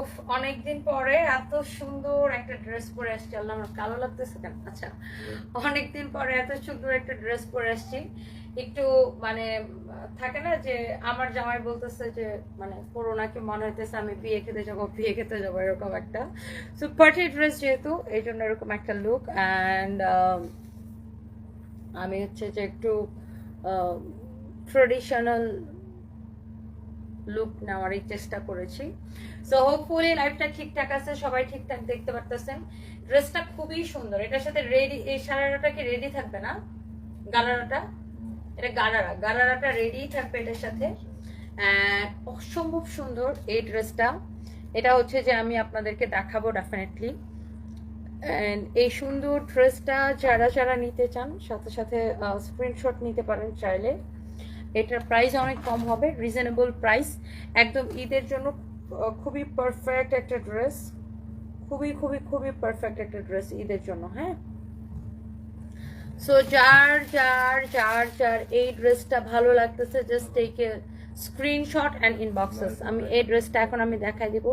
উফ, অনেকদিন পরে এত সুন্দর একটা ড্রেস পরে আসছি। আল্লাহ আমার কালো লাগতেছে কেন? আচ্ছা অনেকদিন পরে এত সুন্দর একটা ড্রেস পরে আসছি। একটু মানে থাকে না যে, আমার জামাই বলতেছে যে মানে করোনাকে মনে হইতেছে আমি বিয়ে খেতে যাব, বিয়ে খেতে যাব, এরকম একটা। সো পার্টি ড্রেস যেহেতু, এই জন্য এরকম একটা লুক অ্যান্ড আমি হচ্ছে যে একটু ট্রেডিশনাল লুক নেওয়ারই চেষ্টা করেছি। সো হোপফুলি লাইফটা ঠিকঠাক আছে, সবাই ঠিকঠাক দেখতে পারতেছেন। ড্রেসটা খুবই সুন্দর। এটার সাথে রেডি এই সারারাটা কি রেডি থাকবে না? গালারাটা এটা গালারা গালারাটা রেডি থাকবে এটার সাথে। অসম্ভব সুন্দর এই ড্রেসটা এটা হচ্ছে যে আমি আপনাদেরকে দেখাবো ডেফিনেটলি এই সুন্দর ড্রেসটা যারা যারা নিতে চান, সাথে সাথে স্ক্রিনশট নিতে পারেন চাইলে। এটার প্রাইস অনেক কম হবে রিজনেবল প্রাইস একদম ঈদের জন্য খুবই পারফেক্ট একটা ড্রেস খুবই খুবই খুবই পারফেক্ট একটা ড্রেস ঈদের জন্য হ্যাঁ? সো যার যার যার যার এই ড্রেসটা ভালো লাগতেছে just take a screenshot and inboxes আমি এই ড্রেসটা এখন আমি দেখাই দিব।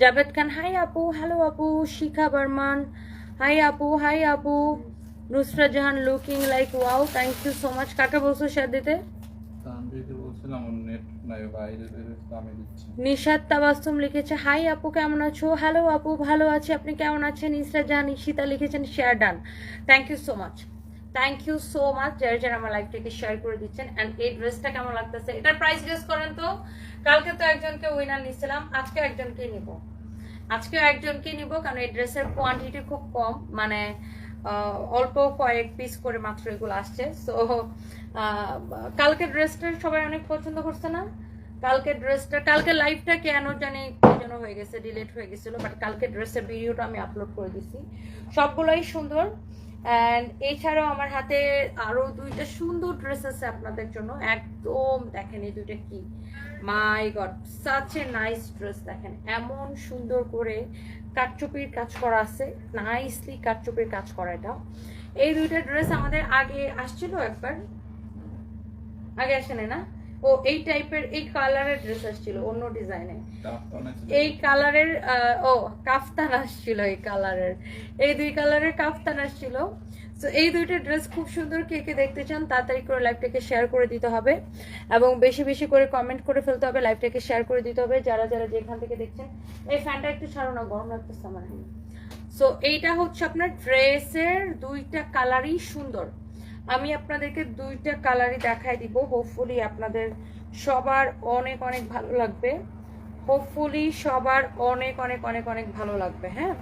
জাভেদ খান হাই আপু হ্যালো আপু শিখা বর্মান। হাই আপু হাই আপু। Nusrat Jahan looking like wow thank you so much কাকে বলছো শেয়ার দিতে? তানভীরকে বলছিলাম নেট নিশাদ তাবাসুম লিখেছে, হাই আপু, কেমন আছো? হ্যালো আপু, ভালো আছি। আপনি কেমন আছেন? লিখেছেন, share done. Thank you so much you so much যারা আমার শেয়ার করে দিচ্ছেন। এই ড্রেসটা কেমন প্রাইস করেন তো। কালকে তো একজনকে উইনার একজনকে কারণ এই ড্রেসের কোয়ান্টিটি খুব কম। মানে অল্প কয়েক পিস করে মাত্র এগুলো আসছে। সো কালকে ড্রেসটা সবাই অনেক পছন্দ করছে না? কালকে ড্রেসটা কালকে লাইভটা কেন জানি যেন হয়ে গেছে ডিলেট হয়ে গেছিল বাট কালকে ড্রেসের ভিডিওটা আমি আপলোড করে দিছি। সবগুলোই সুন্দর। অ্যান্ড এছাড়াও আমার হাতে আরও দুইটা সুন্দর ড্রেস আছে আপনাদের জন্য। একদম দেখেন এই দুইটা কি। My god such a nice dress দেখেন। এমন সুন্দর করে কাটচুপির কাজ করা আছে। নাইসলি কাটচুপির কাজ করা এটা। এই দুইটা ড্রেস আমাদের আগে আসছিল একবার। আগে আসে নাই না? ও এই টাইপের এই কালারের ড্রেস আসছিল অন্য ডিজাইনে এই কালারের ও কাফতান আসছিল এই কালারের এই দুই কালারের কাফতান আসছিল। তো এই দুইটা ড্রেস খুব সুন্দর কে কে দেখতে চান তাড়াতাড়ি করে লাইভটাকে শেয়ার করে দিতে হবে। এবং বেশি বেশি করে কমেন্ট করে ফেলতে হবে লাইভটাকে শেয়ার করে দিতে হবে। যারা যারা যেখান থেকে দেখছেন এই ফ্যানটা একটু ছাড়ো না গরম লাগতেছে আমার। সো এইটা হচ্ছে আপনার ড্রেসের দুইটা কালারই সুন্দর। আমি আপনাদেরকে দুইটা কালারই দেখাই দিব। হোপফুলি আপনাদের সবার অনেক অনেক ভালো লাগবে। হোপফুলি সবার অনেক অনেক অনেক অনেক ভালো লাগবে হ্যাঁ?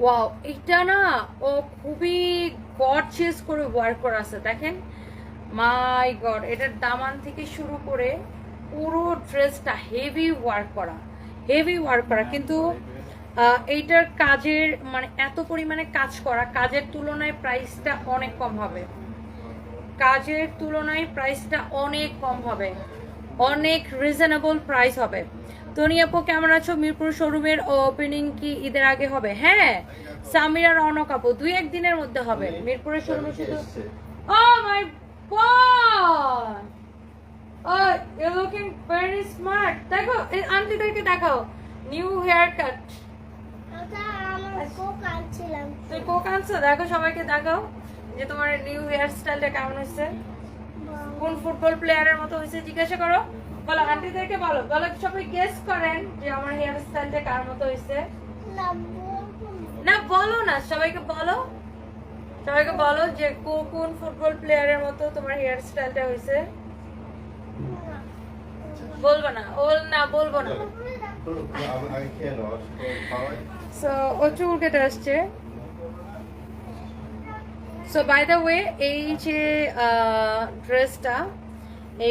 ওয়াও এটা না ও খুবই গর্জিয়াস করে ওয়ার্ক করা আছে দেখেন। মাই গড এটার দামান থেকে শুরু করে পুরো ড্রেসটা হেভি ওয়ার্ক করা হেভি ওয়ার্ক করা। কিন্তু এইটার কাজের মানে এত পরিমাণে কাজ করা কাজের তুলনায় প্রাইসটা অনেক কম হবে। কাজের তুলনায় প্রাইসটা অনেক কম হবে। অনেক রিজনেবল প্রাইস হবে। তনি আপু কেমন আছো? মিরপুর শোরুমের ওপেনিং কি ঈদের আগে হবে? হ্যাঁ সামিরা রনক আপু দুই একদিনের মধ্যে হবে। মিরপুরের শোরুমে শুধু ও my god oh you looking very smart দেখো আন্টিদেরকে দেখাও। নিউ হেয়ার কাট ওটা আমার কোক আনছিলাম তুই কোক আনছো? দেখো সবাইকে দেখাও যে তোমার নিউ হেয়ার স্টাইলটা কেমন হয়েছে। কোন ফুটবল প্লেয়ারের মতো হয়েছে জিজ্ঞাসা করো। বলো আন্টিদেরকে বলো। বলো সবাই গেস করেন যে আমার হেয়ার স্টাইলটা কার মতো হয়েছে। না বলো না সবাইকে বলো। সবাইকে বলো যে কোন ফুটবল প্লেয়ারের মতো তোমার হেয়ার স্টাইলটা হয়েছে বলব না। ও না। বলব না. সো ও চুল আসছে। সো বাই দ্য ওয়ে এই যে ড্রেসটা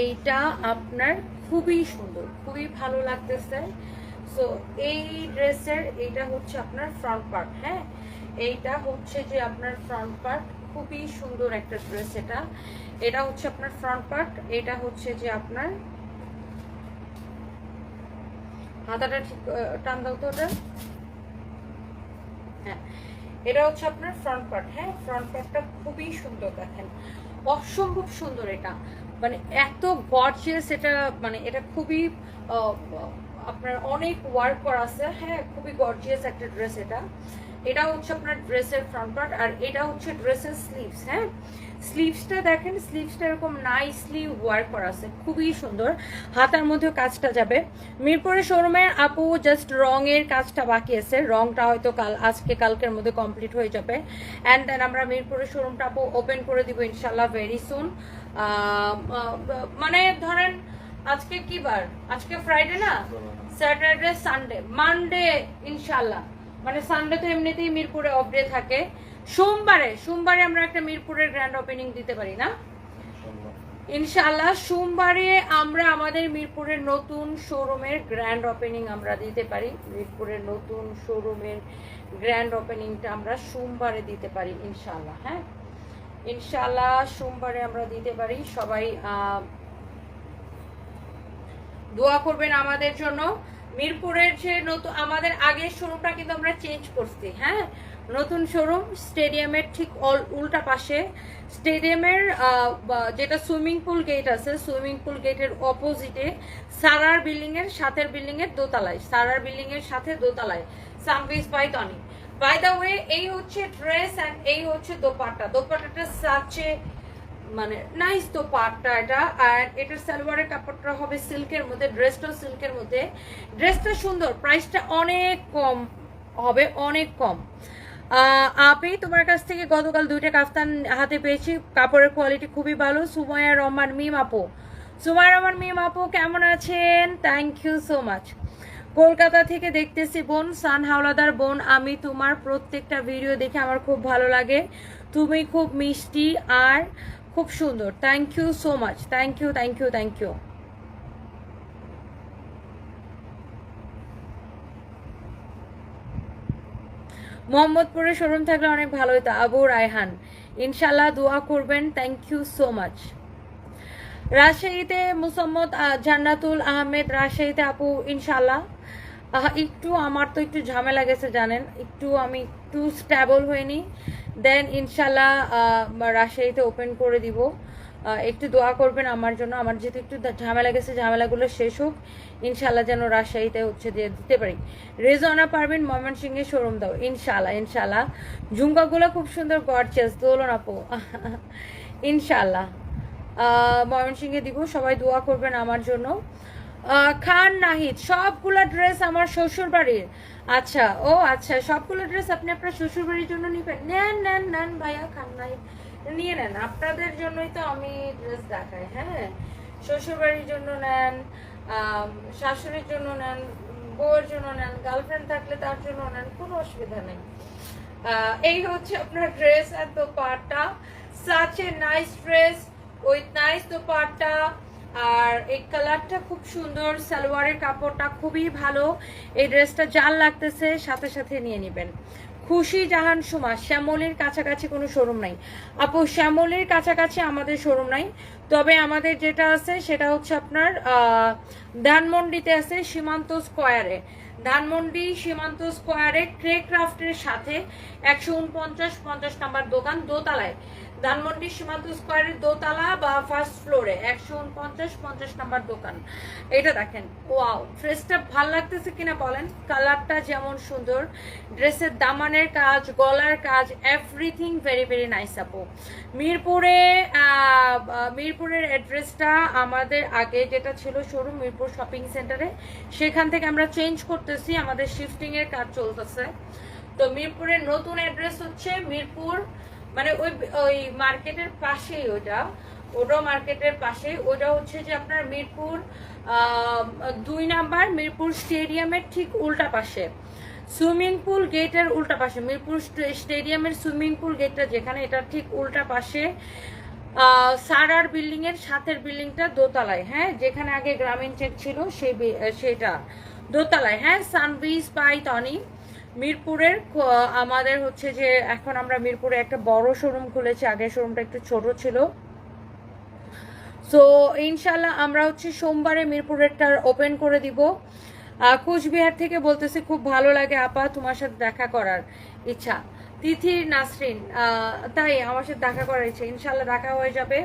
এইটা আপনার খুবই সুন্দর, খুবই ভালো লাগতেছে। সো এই ড্রেসের এইটা হচ্ছে আপনার ফ্রন্ট পার্ট হ্যাঁ? এইটা হচ্ছে যে আপনার ফ্রন্ট পার্ট খুবই সুন্দর একটা ড্রেস এটা। এটা হচ্ছে আপনার ফ্রন্ট পার্ট এটা হচ্ছে যে আপনার হাতাটা ঠিক টান দাও তো ওটা। হ্যাঁ এটা হচ্ছে আপনার ফ্রন্ট পার্ট হ্যাঁ ফ্রন্ট পার্টটা খুবই সুন্দর দেখেন। অসম্ভব সুন্দর এটা। মানে এত গর্জিয়াস এটা মানে এটা খুবই আপনার অনেক ওয়ার্ক করা আছে। হ্যাঁ খুবই গর্জিয়াস একটা ড্রেস এটা। এটা হচ্ছে আপনার ড্রেসের ফ্রন্ট পার্ট আর এটা হচ্ছে ড্রেসের স্লিভস হ্যাঁ স্লিভসটা দেখেন স্লিভসটা এরকম নাইসলি ওয়ার্ক করা আছে, খুবই সুন্দর। হাতার মধ্যেও কাজটা যাবে। মিরপুরের শোরুমের আপু জাস্ট রঙের কাজটা বাকি আছে। রংটা হয়তো কাল, আজকে, কালকের মধ্যে কমপ্লিট হয়ে যাবে। অ্যান্ড দেন আমরা মিরপুরের শোরুমটা আপু ওপেন করে দিব ইনশাল্লাহ ভেরি সুন মানে ধরেন আজকে কি বার? আজকে ফ্রাইডে না? স্যাটারডে সানডে মানডে ইনশাল্লাহ মানে সানডে তো এমনিতেই মিরপুরে অফ ডে থাকে। সোমবারে সোমবারে আমরা একটা মিরপুরের গ্র্যান্ড ওপেনিং দিতে পারি না? ইনশাল্লাহ সোমবারে আমরা আমাদের মিরপুরের নতুন শোরুমের গ্র্যান্ড ওপেনিং আমরা দিতে পারি। মিরপুরের নতুন শোরুমের গ্র্যান্ড ওপেনিংটা আমরা সোমবারে দিতে পারি ইনশাল্লাহ হ্যাঁ? ইনশাল্লাহ সোমবারে আমরা দিতে পারি। সবাই দোয়া করবেন আমাদের জন্য। মিরপুরের যে নতুন আমাদের আগের শোরুমটা কিন্তু আমরা চেঞ্জ করছি হ্যাঁ? নতুন শোরুম স্টেডিয়ামের ঠিক অল উল্টা পাশে। স্টেডিয়ামের যেটা সুইমিং পুল গেট আছে সুইমিং পুল গেটের অপোজিটে সারার বিল্ডিং এর সাথের বিল্ডিং এর দোতলায়, সারার বিল্ডিং এর সাথে দোতলায়। সামভিস by Tony by the way এই হচ্ছে ড্রেস অ্যান্ড এই হচ্ছে দোপাট্টা। দোপাট্টাটা সাচে মানে নাইস তো পাটটা এটা। আর এটার সালোয়ারের কাপড়টা হবে সিল্কের মধ্যে ড্রেসটাও সিল্কের মধ্যে। ড্রেসটা সুন্দর প্রাইসটা অনেক কম হবে অনেক কম। আহ, আপি তোমার কাছ থেকে গতকাল দুইটা কাফতান হাতে পেয়েছি কাপড়ের কোয়ালিটি খুবই ভালো। সুমায়া রহমান মিম আপু। সুমায়া রহমান মিম আপু কেমন আছেন? Thank you so much Kolkata থেকে দেখতেছি বোন সান হাওলাদার বোন আমি তোমার প্রত্যেকটা ভিডিও দেখে আমার খুব ভালো লাগে। তুমি খুব মিষ্টি আর খুব সুন্দর। Thank you so much thank you thank you thank you মোহাম্মদপুরে শোরুম থাকলে অনেক ভালো হতো। আবু রায়হান ইনশাল্লাহ দোয়া করবেন। থ্যাংক ইউ সো মাচ রাজশাহীতে মুসাম্মদ জান্নাতুল আহমেদ, রাজশাহীতে আপু ইনশাল্লাহ একটু আমার তো একটু ঝামেলা গেছে, জানেন। একটু আমি একটু স্ট্যাবল হয়নি দেন ইনশাল্লাহ রাজশাহীতে ওপেন করে দিব। একটু দোয়া করবেন আমার জন্য। আমার যেহেতু একটু ঝামেলা গেছে, ঝামেলাগুলো শেষ হোক ইনশাল্লাহ যেন রাজশাহীতে হচ্ছে দিয়ে দিতে পারি। রেজনা পারবেন ময়মনসিংহে শোরুম দাও ইনশাল্লাহ ইনশাল্লাহ ঝুমকাগুলো খুব সুন্দর গড়ছেস দোলন আপু। ইনশাল্লাহ ময়মনসিংহে দিব, সবাই দোয়া করবেন আমার জন্য। খান, নাহিদ, সবগুলো ড্রেস আমার শ্বশুর বাড়ির আচ্ছা ও আচ্ছা সবগুলো ড্রেস আপনি আপনার শ্বশুর বাড়ির জন্য নিবেন। নেন নেন নেন ভাইয়া, খান, নাহিদ। নিয়ে নেন, আপনাদের জন্যই তো আমি ড্রেস দেখাই হ্যাঁ? শ্বশুর বাড়ির জন্য নেন শাশুড়ির জন্য নেন, বউয়ের জন্য নেন গার্লফ্রেন্ড থাকলে তার জন্য নেন, কোনো অসুবিধা নেই। এই হচ্ছে আপনার dress R dupatta. Such a nice dress with nice dupatta. আর এই কালারটা খুব সুন্দর, সালোয়ারের কাপড়টা খুবই ভালো। এই ড্রেসটা জাল লাগতেছে, সাথে সাথে নিয়ে নেবেন। খুশি জাহান সুমা, শ্যামলের কাছাকাছি কোনো শোরুম নাই। আপু, শ্যামলের কাছাকাছি আমাদের শোরুম নাই। তবে আমাদের যেটা আছে, সেটা হচ্ছে আপনার ধানমন্ডিতে আছে সীমান্ত স্কোয়ারে। ধানমন্ডি সীমান্ত স্কোয়ারে ক্রে ক্রাফটের সাথে একশো উনপঞ্চাশ, পঞ্চাশ নাম্বার দোকান দোতলায়। ধানমন্ডি সীমান্ত স্কোয়ারের দোতলা বা ফার্স্ট ফ্লোরে একশো উনপঞ্চাশ, পঞ্চাশ নাম্বার দোকান। এটা দেখেন, ওয়াও ড্রেসটা ভালো লাগতেছে কিনা বলেন? কালারটা যেমন সুন্দর, ড্রেসের দামানের কাজ, গলার কাজ এভরিথিং ভেরি ভেরি নাইস আপু। মিরপুরে মিরপুরের অ্যাড্রেসটা আমাদের আগে যেটা ছিল শোরুম মিরপুর শপিং সেন্টারে সেখান থেকে আমরা চেঞ্জ করতেছি, আমাদের শিফটিংয়ের কাজ চলতেছে। তো মিরপুরের নতুন অ্যাড্রেস হচ্ছে মিরপুর মানে ওই ওই মার্কেটের পাশেই ওটা ওটা মার্কেটের পাশে ওটা হচ্ছে যে আপনার মিরপুর দুই নাম্বার মিরপুর স্টেডিয়ামের ঠিক উল্টা পাশে। সুইমিং পুল গেটের উল্টা পাশে, মিরপুর স্টে- স্টেডিয়ামের সুইমিং পুল গেটটা যেখানে, এটা ঠিক উল্টা পাশে। সারার বিল্ডিং এর বিল্ডিংটা দোতলায় হ্যাঁ? যেখানে আগে গ্রামীণ চেক ছিল, সেই সেটা দোতলায় হ্যাঁ? সানবিজ বাই টনি মিরপুরের আমাদের হচ্ছে যে এখন আমরা মিরপুরে একটা বড় শোরুম খুলেছি, আগের শোরুমটা একটু ছোট ছিল। সো ইনশাল্লাহ আমরা হচ্ছে সোমবারে মিরপুরেরটা ওপেন করে দিব। কুচবিহার থেকে বলতেছি, খুব ভালো লাগে আপা তোমার সাথে দেখা করার ইচ্ছা। তিথির নাসরিন তাই আমার সাথে দেখা করার ইচ্ছা। ইনশাল্লাহ দেখা হয়ে যাবে।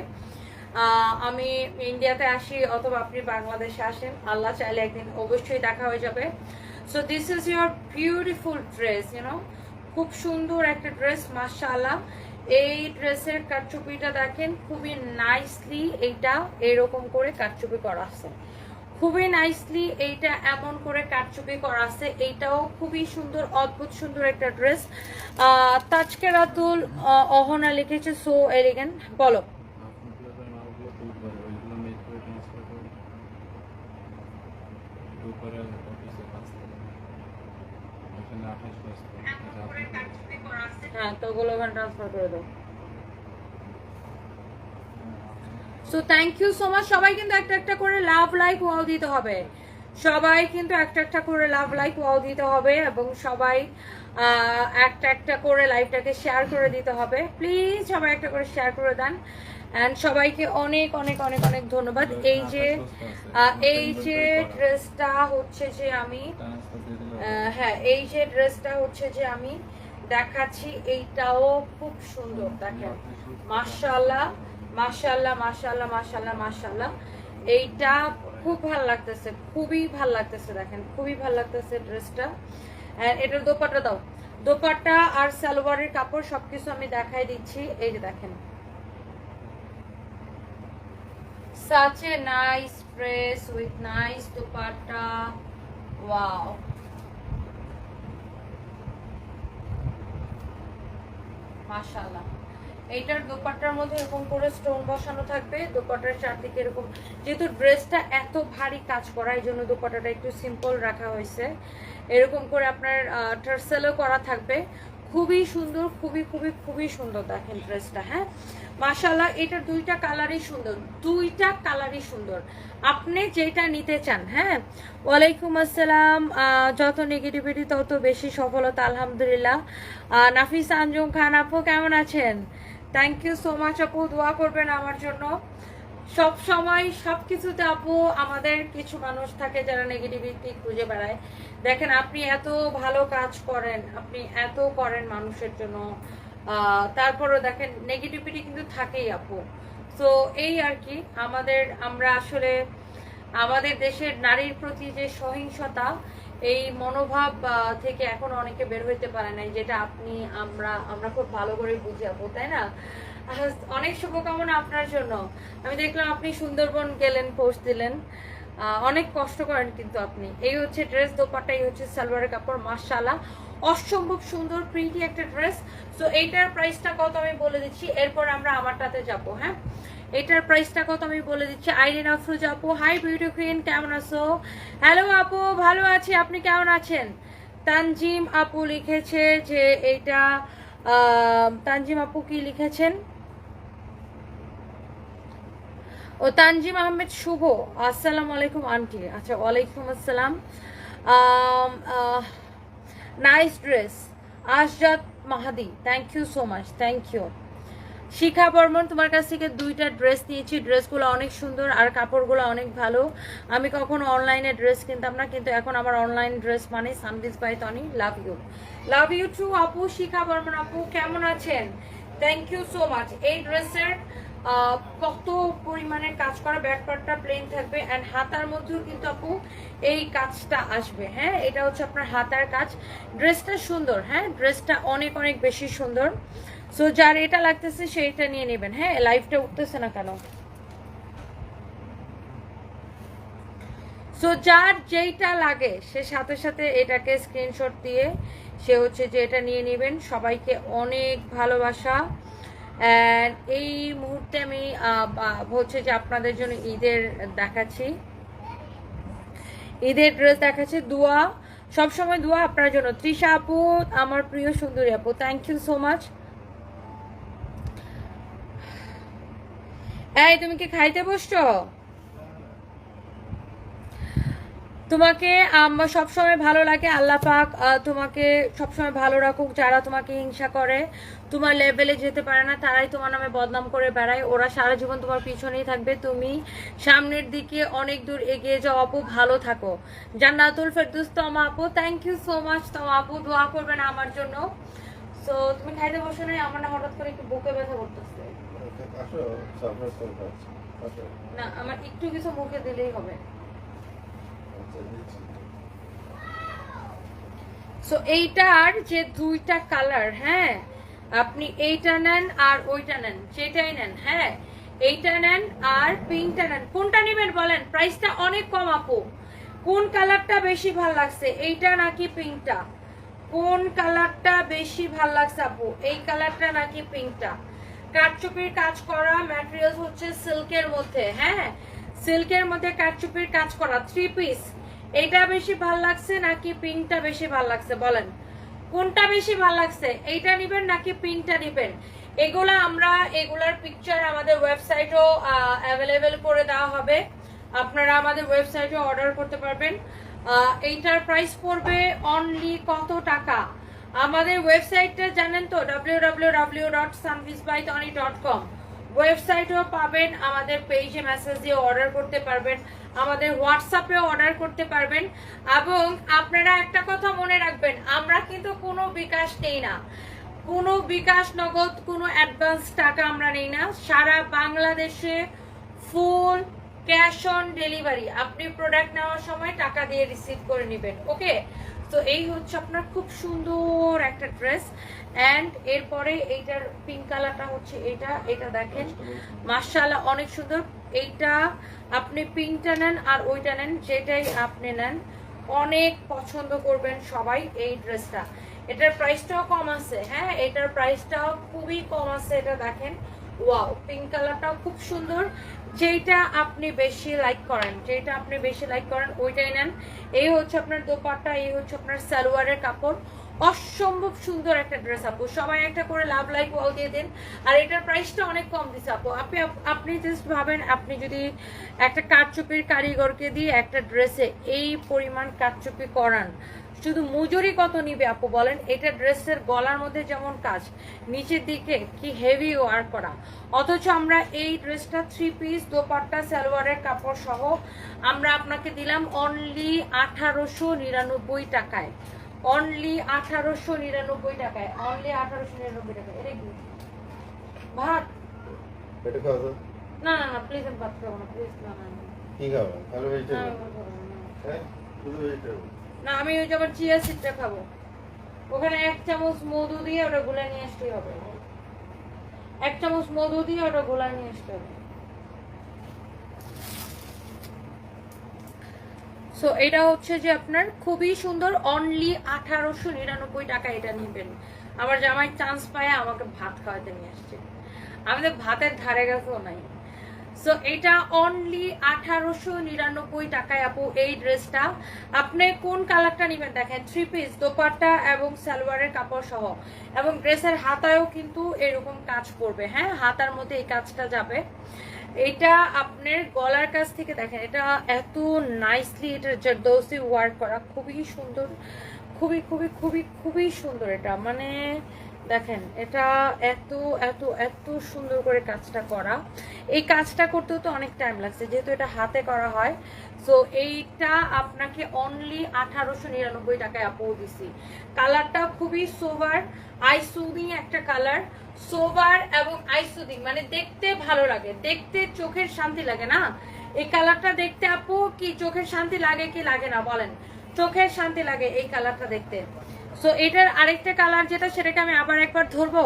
আমি ইন্ডিয়াতে আসি অথবা আপনি বাংলাদেশে আসেন, আল্লাহ চাইলে একদিন অবশ্যই দেখা হয়ে যাবে। So this is your beautiful dress you know খুব সুন্দর একটা ড্রেস মাশাআল্লাহ। এই ড্রেসের কারচুপিটা দেখেন, খুবই নাইসলি এইটা এরকম করে কারচুপি করা আছে। খুবই নাইসলি এইটা এমন করে কারচুপি করা আছে। এইটাও খুবই সুন্দর, অদ্ভুত সুন্দর একটা ড্রেস তাজকে রাতুল অহনা লিখেছে সো এলিগেন বলো আপনার মালগুলো তো উপরে ওইগুলো মেক করে ট্রান্সফার করে উপরে অফিসে কাজ করে এখানে আঠাশ বস্তা এটা আপনার হ্যাঁ সবাই কিন্তু একটা একটা করে লাভ লাইক দিতে হবে। সবাই কিন্তু একটা একটা করে লাভ লাইক দিতে হবে এবং সবাই একটা একটা করে শেয়ার করে দিতে হবে। প্লিজ সবাই একটা করে শেয়ার করে দেন। অ্যান্ড সবাইকে অনেক অনেক অনেক অনেক ধন্যবাদ। এই যে এই যে ড্রেসটা হচ্ছে যে আমি হ্যাঁ এই যে ড্রেসটা হচ্ছে যে আমি দেখাচ্ছি, এইটাও খুব সুন্দর, দেখেন। মাশাল্লাহ মাশাল্লাহ মাশাল্লাহ মাশাল্লাহ মাশাল্লাহ এইটা খুব ভালো লাগতেছে, খুবই ভালো লাগতেছে, দেখেন, খুবই ভালো লাগতেছে ড্রেসটা। আর এটার দোপাট্টা দাও। দোপাট্টা আর সালোয়ারের কাপড় সবকিছু আমি দেখাই দিচ্ছি, এই যে দেখেন। Such a nice dress with nice dupatta. Wow. মাশাআল্লাহ। এইটার দোপাট্টার মধ্যে এরকম করে স্টোন বসানো থাকবে, দোপাট্টার চারদিকে এরকম। যেহেতু ড্রেসটা এত ভারী কাজ করা, এই জন্য দোপাট্টাটা একটু সিম্পল রাখা হয়েছে। এরকম করে আপনার টার্সেলও করা থাকবে। খুবই সুন্দর, খুবই খুবই খুবই সুন্দর দেখেন ড্রেসটা হ্যাঁ? মাশাল্লাহ এটার দুইটা কালারই সুন্দর, দুইটা কালারই সুন্দর। আপনি যেটা নিতে চান হ্যাঁ? ওয়ালাইকুম আসসালাম যত নেগেটিভিটি তত বেশি সফলতা, আলহামদুলিল্লাহ। নাফিস আঞ্জুম খান, আপু কেমন আছেন? থ্যাংক ইউ সো মাচ আপু, দোয়া করবেন আমার জন্য। সব সময় সব কিছুতে আপু আমাদের কিছু মানুষ থাকে যারা নেগেটিভিটি খুঁজে বেড়ায়। দেখেন, আপনি এত ভালো কাজ করেন, আপনি এত করেন মানুষের জন্য। তারপরও দেখেন নেগেটিভিটি কিন্তু থাকেই আপু। তো এই আর কি, আমাদের, আমরা আসলে, আমাদের দেশের নারীর প্রতি যে সহিংসতা, এই মনোভাব থেকে এখন অনেকে বের হইতে পারে নাই, যেটা আপনি, আমরা আমরা খুব ভালো করে বুঝি আপু, তাই না? অনেক শুভকামনা আপনার জন্য। আমি দেখলাম আপনি সুন্দরবন গেলেন পোস্ট দিলেন। অনেক কষ্ট করেন কিন্তু আপনি। এই হচ্ছে ড্রেস দোপাট্টা এই হচ্ছে সালোয়ারের কাপড়, মাশাআল্লাহ। অসম্ভব সুন্দর প্রিন্টি একটা ড্রেস তো এইটার প্রাইসটা কত আমি বলে দিচ্ছি। এরপর আমরা আমারটাতে যাব হ্যাঁ? এটার প্রাইসটা কত আমি বলে দিচ্ছি। আইরিন আফরোজ আপু হাই বিউটি কুইন কেমন আছো? হ্যালো আপু ভালো আছি। আপনি কেমন আছেন? তানজিম আপু লিখেছে যে আহ, তানজিম আপু কি লিখেছেন? ও তানজিম আহমেদ শুভ। আসসালামু আলাইকুম আন্টি। আচ্ছা ওয়ালাইকুম আসসালাম। Nice dress Ashjad Mahadi thank you so much thank you Shikha Barman, তোমার কাছ থেকে দুইটা ড্রেস নিয়েছি। ড্রেসগুলো অনেক সুন্দর আর কাপড়গুলো অনেক ভালো। আমি কখনো অনলাইনে ড্রেস কিনতাম না, কিন্তু এখন আমার অনলাইন ড্রেস মানে সানবিজ by Tony love you love you too আপু, শিখা বর্মন আপু, কেমন আছেন? থ্যাংক ইউ সো মাচ এই ড্রেসের কত পরিমাণে কাজ করা ব্যাকপার্টটা প্লেন থাকবে অ্যান্ড হাতার মধ্যেও কিন্তু আপু এই কাজটা আসবে হ্যাঁ? এটা হচ্ছে আপনার হাতার কাজ। ড্রেসটা সুন্দর হ্যাঁ? ড্রেসটা অনেক অনেক বেশি সুন্দর। সো যার এটা লাগতেছে সেইটা নিয়ে নেবেন হ্যাঁ? লাইফটা উঠতেছে না কেন? সো যার যেইটা লাগে, সে সাথে সাথে এটাকে স্ক্রিনশট দিয়ে সে হচ্ছে যে এটা নিয়ে নেবেন। সবাইকে অনেক ভালোবাসা। এই মুহূর্তে আমি বলছে যে আপনাদের জন্য ঈদের দেখাচ্ছি। ঈদের ড্রেস দেখাচ্ছি, দোয়া। সবসময় দোয়া আপনার জন্য। তৃষা আপু, আমার প্রিয় সুন্দরী আপু থ্যাংক ইউ সো মাচ এই, তুমি কি খাইতে বসছো? তোমাকে আমার সবসময় ভালো লাগে আল্লাহ পাক তোমাকে সবসময় ভালো রাখুক যারা তোমাকে হিংসা করে তোমার লেভেলে যেতে পারে না তারাই তোমার নামে বদনাম করে বেড়ায়। ওরা সারা জীবন তোমার পিছনেই থাকবে। তুমি সামনের দিকে অনেক দূর এগিয়ে যাও আপু ভালো থাকো। জান্নাতুল ফেরদুস তমা আপু থ্যাংক ইউ সো মাচ তমা আপু দোয়া করবেন আমার জন্য। সো তুমি খাইতে বসে নাই আমার না হঠাৎ করে একটু বুকে ব্যথা করতেছে। না আমার একটু কিছু মুখে দিলেই হবে। সো এইটার যে দুইটা কালার হ্যাঁ? আপনি এইটা নেন আর ওইটা নেন, যেটাই নেন হ্যাঁ? এইটা নেন আর পিঙ্কটা নেন। কোনটা নেবেন বলেন? প্রাইসটা অনেক কম, আপু। কোন কালারটা বেশি ভালো লাগছে? এইটা নাকি পিঙ্কটা? কোন কালারটা বেশি ভালো লাগছে, আপু? এই কালারটা নাকি পিঙ্কটা? কাঠচুপির কাজ করা ম্যাটেরিয়ালস হচ্ছে সিল্কের মধ্যে হ্যাঁ? সিল্কের মধ্যে কাঠচুপির কাজ করা থ্রি পিস এইটা বেশি ভালো লাগছে নাকি পিঙ্কটা বেশি ভালো লাগছে? বলেন। কোনটা বেশি ভালো লাগছে? এইটা নিবেন নাকি পিঙ্কটা নিবেন? এগুলা আমরা, এগুলার পিকচার আমাদের ওয়েবসাইটও অ্যাভেলেবেল করে দেওয়া হবে। আপনারা আমাদের ওয়েবসাইটে অর্ডার করতে পারবেন। এইটার প্রাইস পড়বে অনলি কত টাকা? আমাদের ওয়েবসাইটটা জানেন তো ডাব্লিউ ডট ডট কম ওয়েবসাইটেও পাবেন, আমাদের পেজে মেসেজ দিয়ে অর্ডার করতে পারবেন। আমাদের হোয়াটসঅ্যাপেও অর্ডার করতে পারবেন। এবং আপনারা একটা কথা মনে রাখবেন, আমরা কিন্তু কোনো বিকাশ নেই না। কোনো বিকাশ নগদ, কোনো অ্যাডভান্স টাকা আমরা নেই না। সারা বাংলাদেশে ফুল ক্যাশ অন ডেলিভারি আপনি প্রোডাক্ট নেওয়ার সময় টাকা দিয়ে রিসিভ করে নেবেন, ওকে? তো এই হচ্ছে আপনার খুব সুন্দর একটা ড্রেস অ্যান্ড এরপরে এইটার পিঙ্ক কালারটা হচ্ছে এটা। এটা দেখেন মার্শাল্লাহ অনেক সুন্দর। এইটা আপনি পিঙ্কটা নেন আর ওইটা নেন, যেটাই আপনি নেন। অনেক পছন্দ করবেন সবাই এই ড্রেসটা। এটার প্রাইসটাও কম আছে হ্যাঁ? এটার প্রাইসটাও খুবই কম আছে, এটা দেখেন। ওয়াও পিঙ্ক কালারটাও খুব সুন্দর। যেটা আপনি বেশি লাইক করেন যেটা আপনি বেশি লাইক করেন, ওইটাই নেন। এই হচ্ছে আপনার দোপাট্টা, এই হচ্ছে আপনার সালোয়ারের কাপড়। অসম্ভব সুন্দর একটা ড্রেস আপু। সবাই একটা করে লাভ লাইক ওয়াল দিয়ে দিন। আর এটার প্রাইসটা অনেক কম দিচ্ছে আপু। আপনি আপনি জাস্ট ভাবেন, আপনি যদি একটা কাঠচুপির কারিগরকে দিয়ে একটা ড্রেসে এই পরিমাণ কাঠচুপি করান, শুধু মজুরি কত নিবে আপু বলেন? এটা ড্রেসের গলার মধ্যে যেমন কাজ, নিচের দিকে কি হেভি ওয়ার করা। অথচ আমরা এই ড্রেসটা থ্রি পিস দোপাট্টা, সালোয়ারের কাপড় সহ আমরা আপনাকে দিলাম অনলি আঠারোশো নিরানব্বই টাকায়। অনলি আঠারোশো নিরানব্বই টাকায় অনলি আঠারোশো নিরানব্বই টাকায় এটা কি ভাত। না না না প্লিজ আমি ভাত খাব না প্লিজ না না। কি খাবে? ভেজিটেবল। হ্যাঁ? শুধু ভেজিটেবল না আমি ওই যে আবার চিয়া সিডটা খাব। ওখানে এক চামচ মধু দিয়ে ওটা গুলা নিয়ে আসতে হবে। এক চামচ মধু দিয়ে ওটা গোলা নিয়ে আসতে হবে। সো এটা হচ্ছে যে আপনার খুবই সুন্দর অনলি আঠারোশো নিরানব্বই টাকা এটা নেবেন। আমার জামাই চান্স পায়, আমাকে ভাত খাওয়াতে নিয়ে আসছে। আমাদের ভাতের ধারে গেছেও নাই। সো এটা অনলি আঠারোশো নিরানব্বই টাকায় আপু, এই ড্রেসটা আপনি কোন কালারটা নেবেন দেখেন থ্রি পিস দোপাট্টা এবং সালোয়ারের কাপড় সহ। এবং ড্রেসের হাতায়ও কিন্তু এরকম কাজ করবে হ্যাঁ? হাতার মধ্যে এই কাজটা যাবে। এটা আপনার গলার কাছ থেকে দেখেন, এটা এত নাইসলি এটা জারদৌসি ওয়ার্ক করা, খুবই সুন্দর, খুবই খুবই খুবই খুবই সুন্দর এটা। মানে দেখেন, এটা এত এত এত সুন্দর করে কাজটা করা। এই কাজটা করতেও তো অনেক টাইম লাগছে, যেহেতু এটা হাতে করা হয়। সো এইটা আপনাকে অনলি আঠারোশো নিরানব্বই টাকায় আপু দিছি। কালারটা খুবই সোভার আইসুদিং একটা কালার সোভার এবং আইসুদিং মানে দেখতে ভালো লাগে। দেখতে চোখের শান্তি লাগে না? এই কালারটা দেখতে আপু কি চোখের শান্তি লাগে কি লাগে না? বলেন। চোখের শান্তি লাগে এই কালারটা দেখতে। সো এটার আরেকটা কালার যেটা সেটাকে আমি আবার একবার ধরবো।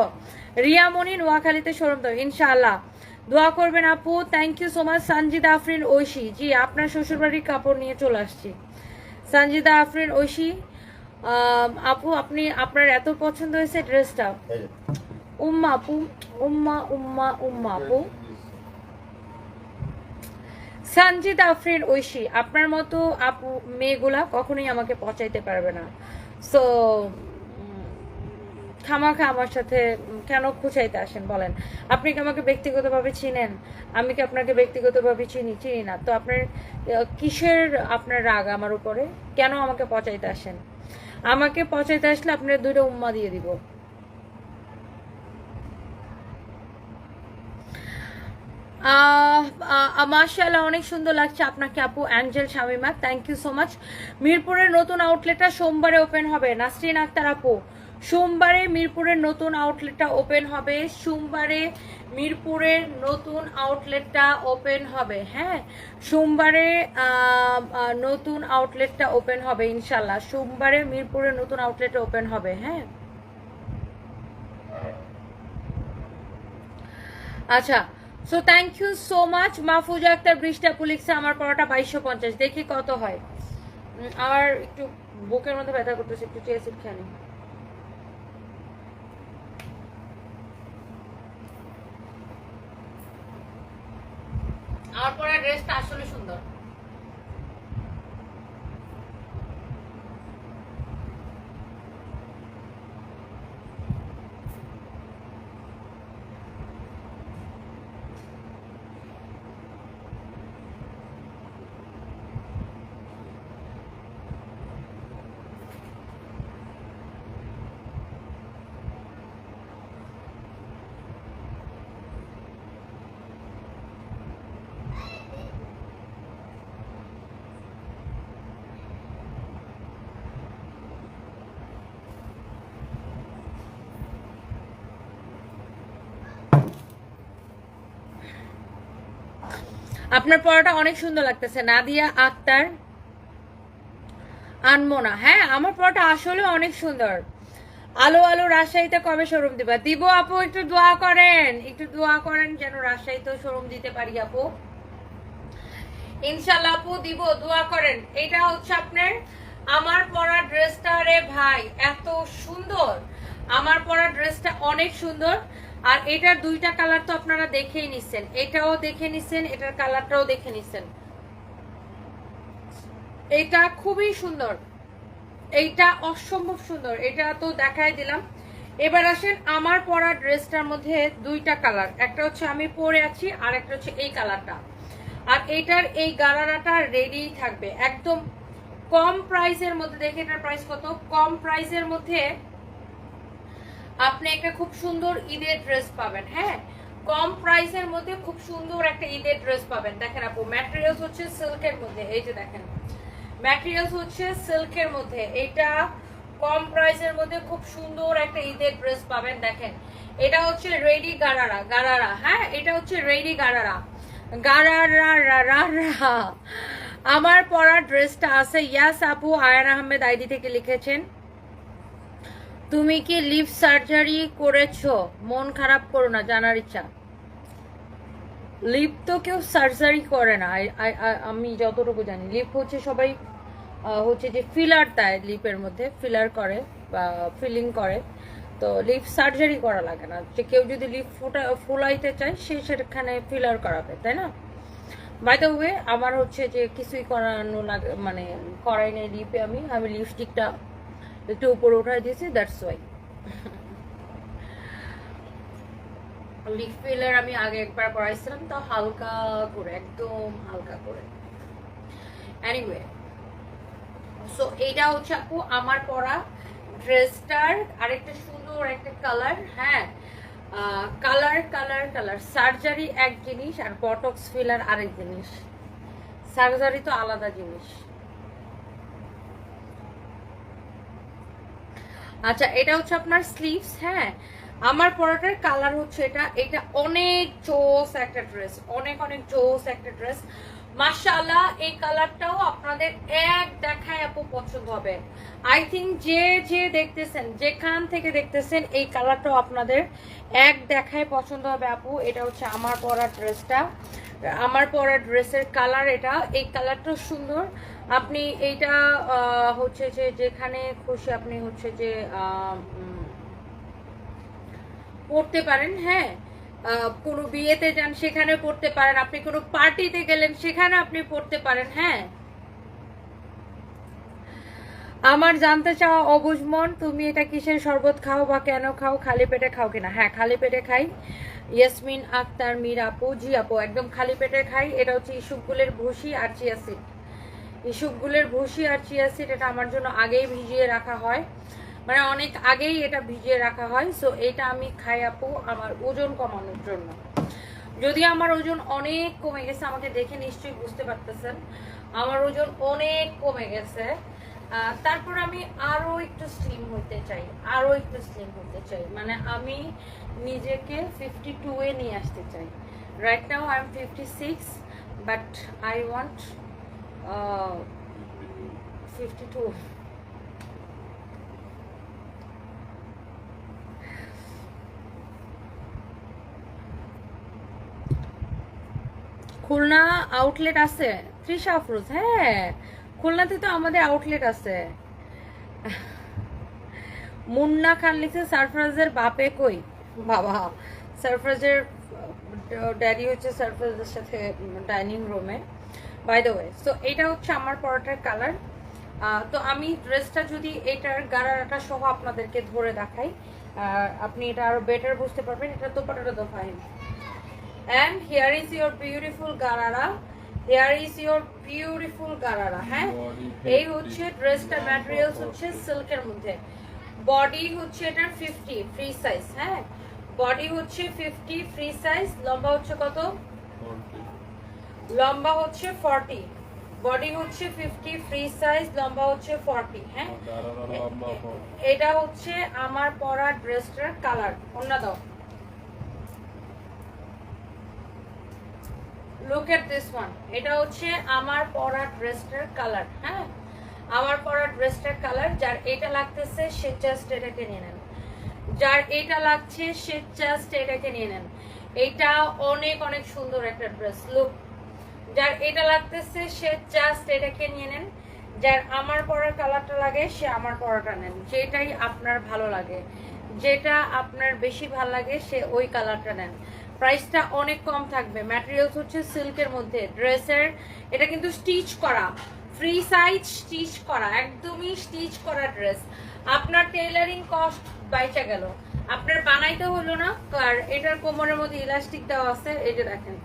রিয়ামণি নোয়াখালীতে শোরুম তো ইনশাআল্লাহ। দোয়া করবেন আপু thank you so much Sanjida Afrin Oishi. জি আপনার শ্বশুরবাড়ির কাপড় নিয়ে চলে আসছি। সঞ্জিদা আফরিন ঐশী আপু আপনি আপনার এত পছন্দ হয়েছে ড্রেসটা উম্মা আপু উম্মা উম্মা উম্মা আপু। সঞ্জিত আফরিন ঐশী আপনার মতো আপু মেয়েগুলা কখনোই আমাকে পচাইতে পারবে না। সো খামাকে আমার সাথে, কেন খুঁচাইতে আসেন বলেন? আপনি কি আমাকে ব্যক্তিগতভাবে চিনেন? আমি কি আপনাকে ব্যক্তিগতভাবে চিনি? চিনি না। তো আপনার কিসের আপনার রাগ আমার উপরে? কেন আমাকে পচাইতে আসেন? আমাকে পচাইতে আসলে আপনার দুইটা উম্মা দিয়ে দিব। মার্শাল্লাহ অনেক সুন্দর লাগছে আপনাকে আপু, angel Shamima thank you so much মিরপুরের নতুন আউটলেটটা সোমবারে ওপেন হবে, নাসরিন আক্তার আপু। সোমবারে মিরপুরের নতুন আউটলেটটা ওপেন হবে, সোমবারে মিরপুরের নতুন আউটলেটটা ওপেন হবে হ্যাঁ? সোমবারে নতুন আউটলেটটা ওপেন হবে ইনশাল্লাহ সোমবারে মিরপুরের নতুন আউটলেটটা ওপেন হবে হ্যাঁ? আচ্ছা so thank you so much Mahfuza Akter, বৃষ্টা পুলিশে আমার পড়াটা বাইশশো পঞ্চাশ। দেখি কত হয়। আর একটু বুকের মধ্যে ব্যথা করতেছে, একটু চেয়েছি খেয়ে আমার পরা ড্রেসটা আসলে সুন্দর। আপনার পড়াটা অনেক সুন্দর লাগতেছে। নাদিয়া, আক্তার, আনমোনা। হ্যাঁ আমার পড়াটা আসলে অনেক সুন্দর। আলো আলো, রাজশাহীতে কবে শোরুম দিবা? দিব আপু, একটু দোয়া করেন। একটু দোয়া করেন যেন রাজশাহীতেও শোরুম দিতে পারি আপু। ইনশাল্লাহ আপু, দিব, দোয়া করেন। এটা হচ্ছে আপনার আমার পরা ড্রেসটা রে ভাই, এত সুন্দর। আমার পরা ড্রেসটা অনেক সুন্দর। আর এটার দুইটা কালার তো আপনারা দেখেই নিছেন। এটাও দেখে নিছেন, এটার কালারটাও দেখে নিছেন। এটা খুবই সুন্দর। এইটা অসম্ভব সুন্দর। এটা তো দেখাই দিলাম। এবার আসেন আমার পরা ড্রেসটার মধ্যে দুইটা কালার। একটা হচ্ছে আমি পরে আছি, আর একটা হচ্ছে এই কালারটা। আর এটার এই গালারাটা রেডি থাকবে। একদম কম প্রাইসের মধ্যে দেখে এটার প্রাইস কত? কম প্রাইসের মধ্যে আপনি একটা খুব সুন্দর ঈদের ড্রেস পাবেন হ্যাঁ? কম প্রাইসের মধ্যে খুব সুন্দর একটা ঈদের ড্রেস পাবেন। দেখেন আপু ম্যাটেরিয়ালস হচ্ছে সিল্কের মধ্যে, এই যে দেখেন। ম্যাটেরিয়ালস হচ্ছে সিল্কের মধ্যে, এটা কম প্রাইসের মধ্যে খুব সুন্দর একটা ঈদের ড্রেস পাবেন, দেখেন। এটা হচ্ছে রেডি গারারা গারারা হ্যাঁ? এটা হচ্ছে রেডি গারারা। গারারা আমার পরা ড্রেসটা আছে, ইয়াস আপু, আয়ান আহমেদ আইডি থেকে লিখেছেন। তুমি কি লিপ সার্জারি করেছ? মন খারাপ করো না, জানার ইচ্ছা। লিপ তো কেউ সার্জারি করে না আমি যতটুকু জানি। লিপ হচ্ছে সবাই হচ্ছে যে ফিলার দেয় লিপের মধ্যে, ফিলার করে বা ফিলিং করে। তো লিপ সার্জারি করা লাগে না। যে কেউ যদি লিপ ফোটা, ফুলাইতে চায়, সে সেখানে ফিলার করাবে, তাই না? বাই দ্য ওয়ে আমার হচ্ছে যে কিছুই করানো লাগে মানে করাই নেই লিপে আমি। আমি লিপস্টিকটা একটু উপরে উঠাই দিয়েছি দ্যাটস ওয়াই লিপ ফিলার আমি আগে একবার করাইছিলাম, তো হালকা করে, একদম হালকা করে। এনিওয়ে সো এইটা হচ্ছে আপু আমার পরা ড্রেসটার আরেকটা সুন্দর একটা কালার হ্যাঁ কালার কালার কালার সার্জারি এক জিনিস আর বটক্স ফিলার আরেক জিনিস। সার্জারি তো আলাদা জিনিস। আচ্ছা এটা হচ্ছে আপনার স্লিভস হ্যাঁ? আমার পরাটার কালার হচ্ছে এটা। এটা অনেক জোস একটা ড্রেস অনেক অনেক জোস একটা ড্রেস মাশাআল্লাহ, এই কালারটাও আপনাদের এক দেখায় আপু পছন্দ হবে। আই থিঙ্ক যে যে দেখতেছেন, যেখান থেকে দেখতেছেন, এই কালারটাও আপনাদের এক দেখায় পছন্দ হবে আপু। এটা হচ্ছে আমার পরা ড্রেসটা আমার পরা ড্রেসের কালার এটা। এই কালারটা সুন্দর। আপনি এইটা হচ্ছে যে যেখানে খুশি আপনি হচ্ছে যে পড়তে পারেন হ্যাঁ? কোনো বিয়েতে যান সেখানে পড়তে পারেন। আপনি কোনো পার্টিতে গেলেন সেখানে আপনি পড়তে পারেন হ্যাঁ? আমার জানতে চাওয়া অবুঝ মন, তুমি এটা কিসের শরবত খাও বা কেন খাও, খালি পেটে খাও কিনা? হ্যাঁ খালি পেটে খাই। ইয়াসমিন, আক্তার, মীর আপু, জি আপু, একদম খালি পেটে খাই। এটা হচ্ছে ইসুপগুলের ভুসি আর চিয়াসিড ইসুপগুলের ভুসি আর চিয়াসিড এটা আমার জন্য আগেই ভিজিয়ে রাখা হয়। মানে অনেক আগেই এটা ভিজিয়ে রাখা হয়। সো এটা আমি খাই আপু আমার ওজন কমানোর জন্য। যদি আমার ওজন অনেক কমে গেছে, আমাকে দেখে নিশ্চয়ই বুঝতে পারতেছেন। আমার ওজন অনেক কমে গেছে। তারপর আমি আরও একটু স্লিম হতে চাই, আরও একটু স্লিম হতে চাই। মানে আমি নিজেকে ফিফটি টু এ নিয়ে আসতে চাই। Right now I am fifty six but I want fifty two Khulna outlet আছে ত্রিশা আফরোজ হ্যাঁ। খুলনাতে তো আমাদের আউটলেট আছে। মুন্না খান লিখছে, সারফরাজের বাপে কই? বাবা, সারফরাজের ড্যাডি হচ্ছে সারফরাজের সাথে ডাইনিং রুমে বাই দ্য ওয়ে সো এটা হচ্ছে আমার পরোটার কালার তো আমি ড্রেসটা যদি এটার গারাটা সহ আপনাদেরকে ধরে দেখাই আপনি এটা আরও বেটার বুঝতে পারবেন, এটা তো পটাটা তো fine is here beautiful your here is your beautiful gharara হ্যাঁ? এই হচ্ছে ড্রেসটা ম্যাটেরিয়ালস হচ্ছে সিল্কের মধ্যে। বডি হচ্ছে এটার ফিফটি ফ্রি সাইজ হ্যাঁ? বডি হচ্ছে ফিফটি ফ্রি সাইজ লম্বা হচ্ছে কত? লম্বা হচ্ছে ফর্টি বডি হচ্ছে ফিফটি ফ্রি সাইজ লম্বা হচ্ছে ফর্টি হ্যাঁ? এটা হচ্ছে আমার পরা ড্রেসটার কালার অন্য দাও। লুক এট দিস ওয়ান এটা হচ্ছে আমার পরা ড্রেসটার কালার হ্যাঁ? আমার পরা ড্রেসটার কালার যার এটা লাগতেছে, সে জাস্ট এটাকে নিয়ে নেন। যার এটা লাগছে, সে জাস্ট এটাকে নিয়ে নেন। এটা অনেক অনেক সুন্দর একটা ড্রেস লুক যার এটা লাগতেছে, সে জাস্ট এটাকে নিয়ে নেন। যার আমার পরার কালারটা লাগে, সে আমার পরাটা নেন। যেটাই আপনার ভালো লাগে। যেটা আপনার বেশি ভালো লাগে, সে ওই কালারটা নেন। প্রাইসটা অনেক কম থাকবে। ম্যাটেরিয়ালস হচ্ছে সিল্কের মধ্যে। ড্রেসের এটা কিন্তু স্টিচ করা। ফ্রি সাইজ স্টিচ করা। একদমই স্টিচ করা ড্রেস আপনার টেইলারিং কস্ট বাইচা গেল। আপনার বানাইতে হলো না। আর এটার কোমরের মধ্যে ইলাস্টিক দেওয়া আছে। এই যে দেখেন।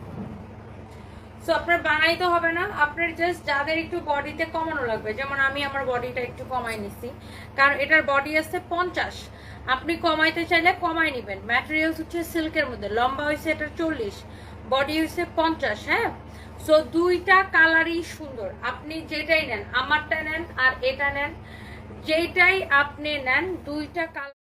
সো আপনার বানাইতে হবে না। আপনার জাস্ট যাদের একটু বডিতে কমানো লাগবে। যেমন আমি আমার বডিটা একটু কমাই নিছি। কারণ এটার বডি আছে পঞ্চাশ। আপনি কমাইতে চাইলে কমাই নেবেন। ম্যাটেরিয়ালস হচ্ছে সিল্কের মধ্যে। লম্বা হয়েছে এটা চল্লিশ বডি হয়েছে পঞ্চাশ হ্যাঁ? সো দুইটা কালারই সুন্দর। আপনি যেটাই নেন, আমারটা নেন আর এটা নেন যেটাই আপনি নেন, দুইটা কালার